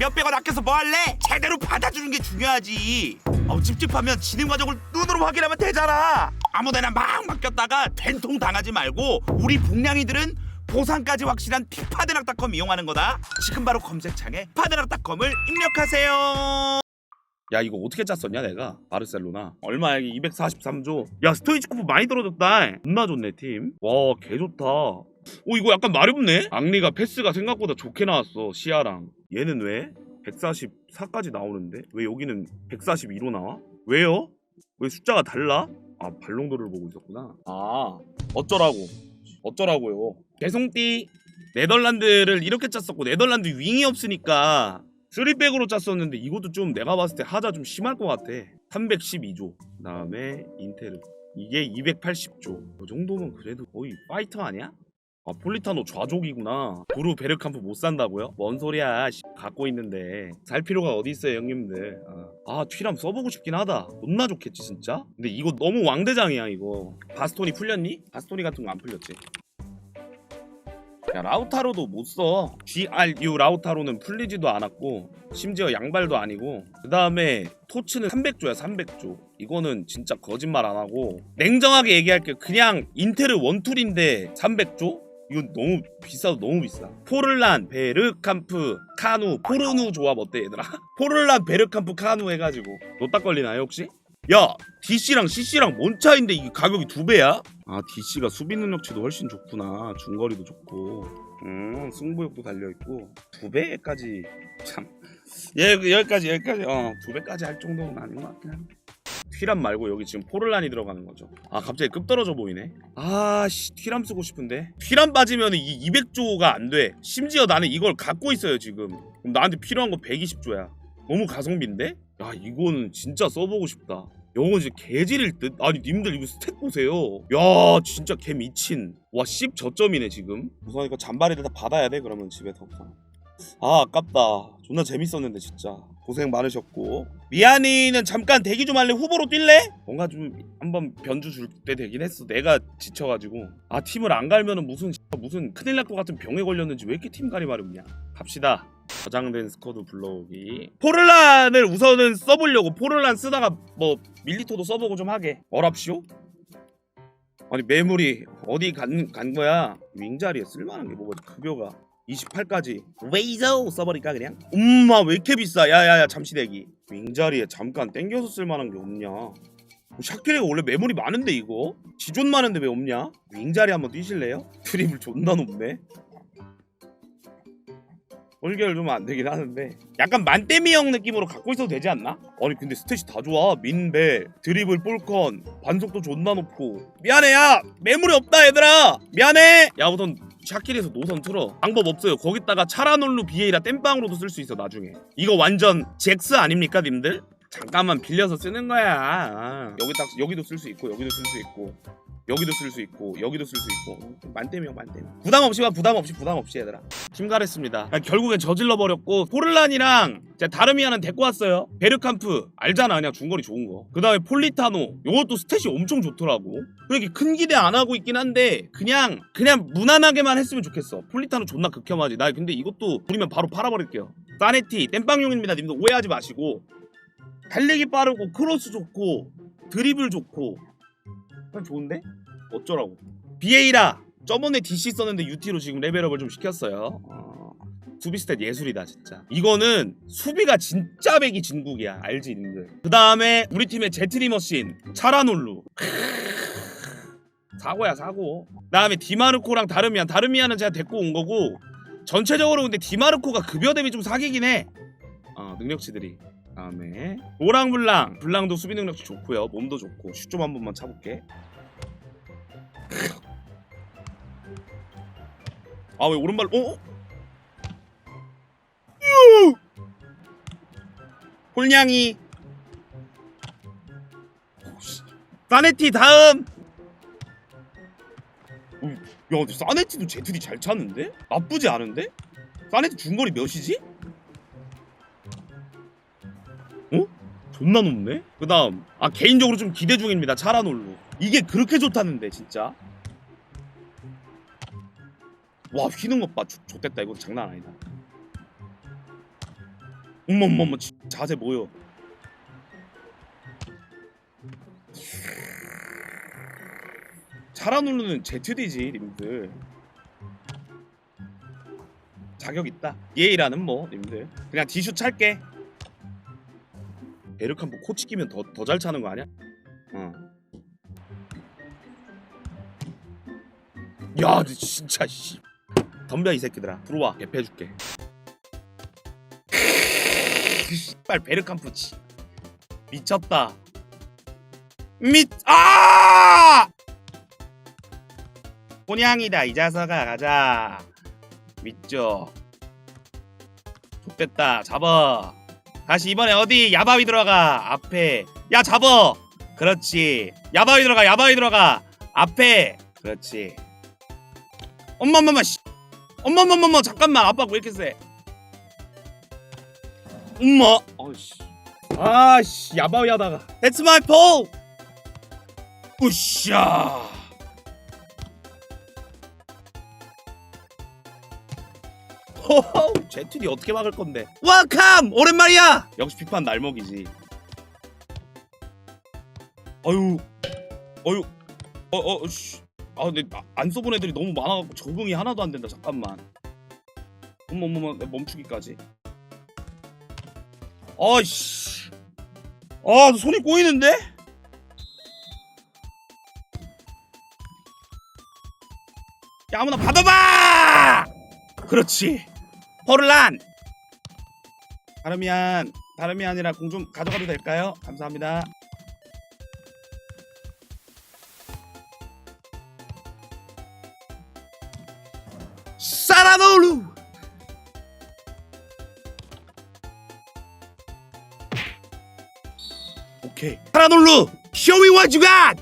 몇백 원 아껴서 뭐 할래? 제대로 받아주는 게 중요하지. 어, 찝찝하면 진행 과정을 눈으로 확인하면 되잖아. 아무데나 막 맡겼다가 된통 당하지 말고 우리 복량이들은 보상까지 확실한 틱파드락닷컴 이용하는 거다. 지금 바로 검색창에 파드락닷컴을 입력하세요. 야 이거 어떻게 짰었냐 내가? 바르셀로나. 얼마야 이게 243조. 야 스토이치 쿠프 많이 떨어졌다. 존나 좋네 팀와 개좋다 오 이거 약간 마렵네? 앙리가 패스가 생각보다 좋게 나왔어 시아랑. 얘는 왜? 144까지 나오는데? 왜 여기는 142로 나와? 왜요? 왜 숫자가 달라? 아 발롱도를 보고 있었구나. 아 어쩌라고. 어쩌라고요. 개송띠. 네덜란드를 이렇게 짰었고 네덜란드 윙이 없으니까 3백으로 짰었는데 이것도 좀 내가 봤을 때 하자 좀 심할 것 같아. 312조. 그 다음에 인테르. 이게 280조. 그 정도면 그래도 거의 파이터 아니야? 아 폴리타노 좌족이구나. 브루 베르캄프 못 산다고요? 뭔 소리야 씨, 갖고 있는데. 살 필요가 어디 있어요 형님들? 아, 아 튀람 써보고 싶긴 하다. 존나 좋겠지 진짜? 근데 이거 너무 왕대장이야 이거. 바스토니 풀렸니? 바스토니 같은 거 안 풀렸지? 야 라우타로도 못써. GRU 라우타로는 풀리지도 않았고 심지어 양발도 아니고. 그 다음에 토츠는 300조야 300조. 이거는 진짜 거짓말 안 하고. 냉정하게 얘기할게 그냥 인테르 원툴인데 300조? 이건 너무 비싸도 너무 비싸. 포를란, 베르캄프, 카누, 포르누 조합 어때 얘들아? 포를란, 베르캄프, 카누 해가지고. 노딱 걸리나요 혹시? 야 DC랑 CC랑 뭔 차인데 이게 가격이 두 배야? 아 DC가 수비 능력치도 훨씬 좋구나. 중거리도 좋고. 음 승부욕도 달려있고. 두 배까지. 참. 예, 여기까지 여기까지. 어 두 배까지 할 정도는 아닌 것 같긴 한데 튀람 말고 여기 지금 포를란이 들어가는 거죠. 아 갑자기 급 떨어져 보이네. 아씨 튀람 쓰고 싶은데. 튀람 빠지면 이 200조가 안 돼. 심지어 나는 이걸 갖고 있어요 지금. 그럼 나한테 필요한 거 120조야. 너무 가성비인데? 야 이거는 진짜 써보고 싶다. 영어 진짜 개질일 듯? 아니 님들 이거 스탯 보세요. 야 진짜 개 미친. 와 10 저점이네 지금. 우선 이거 잔발이를 다 받아야 돼 그러면 집에 더 아 아깝다. 존나 재밌었는데 진짜. 고생 많으셨고. 미안이는 잠깐 대기 좀 할래? 후보로 뛸래? 뭔가 좀 한번 변주 줄 때 되긴 했어. 내가 지쳐가지고. 아 팀을 안 갈면은 무슨 무슨 큰일 날 것 같은 병에 걸렸는지 왜 이렇게 팀 가리 마렵냐? 갑시다. 저장된 스쿼드 불러오기. 포를란을 우선은 써보려고. 포를란 쓰다가 뭐 밀리토도 써보고 좀 하게. 어랍쇼? 아니 매물이 어디 간, 간 거야? 윙자리에 쓸만한 게 뭐가 급여가 28까지. 웨이저 써버릴까 그냥? 엄마 왜 이렇게 비싸? 야야야 잠시 대기. 윙자리에 잠깐 땡겨서 쓸만한 게 없냐? 샤키레가 원래 매물이 많은데 이거? 지존 많은데 왜 없냐? 윙자리 한번 뛰실래요? 드립을 존나 높네. 얼결 좀 안 되긴 하는데. 약간 만대미 형 느낌으로 갖고 있어도 되지 않나? 아니 근데 스탯이 다 좋아. 민벨 드리블 볼컨. 반속도 존나 높고. 미안해 야! 매물이 없다 얘들아! 미안해! 야 우선 샤킬에서 노선 틀어. 방법 없어요. 거기다가 차라놀루 비에이라 땜빵으로도 쓸 수 있어 나중에. 이거 완전 잭스 아닙니까 님들? 잠깐만 빌려서 쓰는 거야. 아, 여기 딱 여기도 쓸 수 있고 여기도 쓸 수 있고 여기도 쓸 수 있고 여기도 쓸 수 있고. 만대명 만대명 부담 없이 와 부담 없이 부담 없이 얘들아. 심가했습니다. 결국엔 저질러 버렸고 포를란이랑 제가 다르미아는 데리고 왔어요. 베르캄프. 알잖아 그냥 중거리 좋은 거 그 다음에 폴리타노. 요것도 스탯이 엄청 좋더라고. 그러니까 큰 기대 안 하고 있긴 한데 그냥 그냥 무난하게만 했으면 좋겠어. 폴리타노 존나 극혐하지. 나 근데 이것도 부리면 바로 팔아버릴게요. 사네티 땜빵용입니다. 님들 오해하지 마시고 달리기 빠르고 크로스 좋고 드리블 좋고. 그냥 좋은데? 어쩌라고. 비에이라 저번에 DC 썼는데 UT로 지금 레벨업을 좀 시켰어요. 어, 수비 스탯 예술이다 진짜. 이거는 수비가 진짜 백이 진국이야 알지 님들 그 다음에 우리 팀의 제트리머신 차라놀루. 사고야 사고. 그 다음에 디마르코랑 다르미안. 다르미안은 제가 데리고 온 거고 전체적으로 근데 디마르코가 급여 대비 좀 사기긴 해. 어, 능력치들이 다음에 노랑 블랑 블랑도 수비 능력치 좋고요 몸도 좋고 슛 좀 한 번만 차볼게 아 왜 오른발 어? 유! 홀냥이 사네티 다음 어, 야 근데 사네티도 제트리 잘 찼는데? 나쁘지 않은데? 사네티 중거리 몇이지? 존나 높네? 그 다음 아 개인적으로 좀 기대 중입니다 차라놀로 이게 그렇게 좋다는데 진짜. 와 휘는 것봐. 좋됐다. 이거 장난 아니다. 어머 어머 어머 지- 자세 뭐요 자라누르는 ZD지 님들. 자격 있다. 예의라는 뭐 님들. 그냥 디슈 찰게 베르칸 뭐 코치 끼면 더 더 잘 차는 거 아니야? 어. 야, 너 진짜 씨. 덤벼 이 새끼들아. 들어와. 개패 해줄게. 씨발 베르캄프 치. 미쳤다. 미 아! 혼양이다 이 자석아 가자. 믿죠. 좋됐다 잡아. 다시 이번에 어디 야바위 들어가. 앞에. 야 잡어. 그렇지. 야바위 들어가 야바위 들어가. 앞에. 그렇지. 엄마 엄마마 씨. 엄마 엄마 엄마 잠깐만 아빠 왜 이렇게 세. 엄마. 어이씨. 아씨 야바위 하다가. That's my pole 으쌰 제트리 어떻게 막을 건데? 웰컴 오랜만이야! 역시 픽판 날먹이지. 어유. 어유. 어 어 씨. 아 근데 아, 안 써본 애들이 너무 많아갖고 적응이 하나도 안 된다. 잠깐만. 어머 어머 어머 멈추기까지. 아씨. 아 손이 꼬이는데? 야 아무나 받아봐! 그렇지 포를란. 다름이 안 다름이 아니라 공 좀 가져가도 될까요? 감사합니다. 사라노루! 오케이. 사라노루 show me what you got!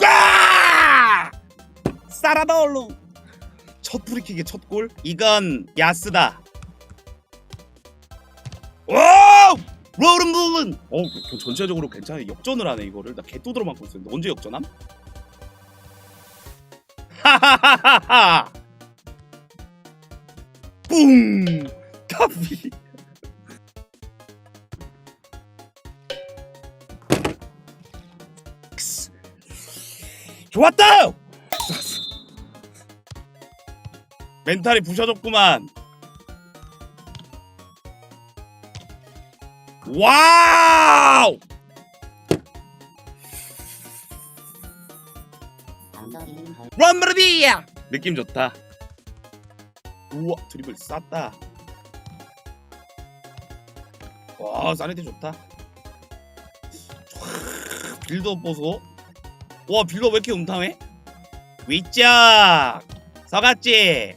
까! 사라노루 첫 프리킥의 첫 골? 이건 야스다. 오! 로른 부분. 어, 그 전체적으로 괜찮아. 역전을 하네 이거를. 나 개또들어 맞고 있었는데 언제 역전함? 하하하하하. 뿡. 카피. 좋았다. 멘탈이 부셔졌구만. 와우! 럼브르디야! 느낌 좋다. 우와 드리블 쌌다. 와 사이드 좋다. 촤, 빌드업 보소. 와 빌드업 왜 이렇게 음탕해? 위짝 서갔지.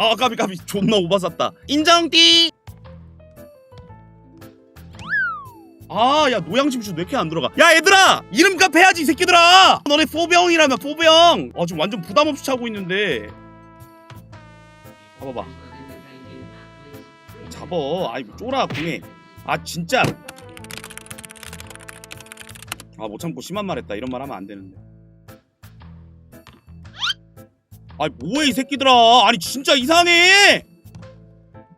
아 까비 까비. 존나 오바샀다. 인정띠! 아야 노양심슛 왜 이렇게 안 들어가? 야 얘들아! 이름값 해야지 이 새끼들아! 너네 포병이라면 포병! 아 지금 완전 부담없이 차고 있는데. 잡아봐. 잡어. 아이 뭐 쫄아 공에. 아 진짜. 아 못 참고 심한 말 했다. 이런 말 하면 안 되는데 아니 뭐해 이 새끼들아. 아니 진짜 이상해.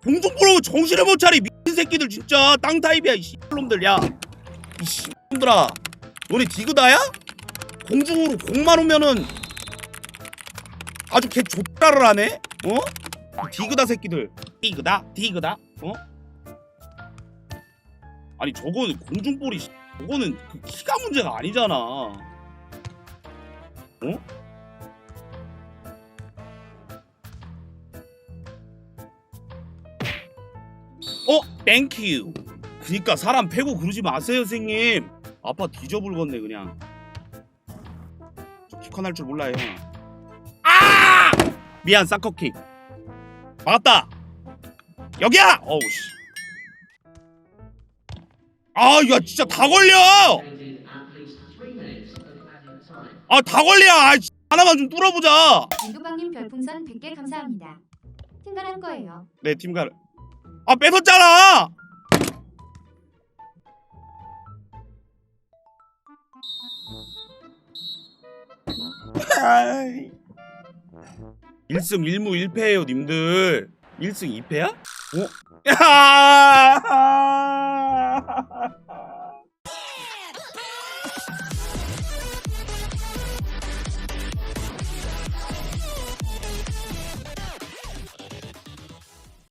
공중 보라고 정신을 못 차리 미친 새끼들 진짜. 땅 타입이야 이 씨놈들 야이 씨놈들아. 너네 디그다야? 공중으로 공만 오면은 아주 개 좆다를 하네? 어? 디그다 새끼들. 디그다 디그다. 어? 아니 저거는 공중볼이 씨, 저거는 그 키가 문제가 아니잖아. 어? 어? 땡큐 그니까 사람 패고 그러지 마세요 선생님 아빠 뒤져불겠네 그냥 저 키컨 할 줄 몰라요 형 아! 미안 사커킥 막았다 여기야 어우 씨 아, 야, 진짜 다 걸려! 아, 다 걸려! 아, 씨, 하나만 좀 뚫어보자! 민두방님 별풍선 100개 감사합니다. 팅갈한 거예요. 내 팀가 아, 뺏었잖아! 아이. 1승 1무 1패예요 님들 1승 2패야? 어? 야!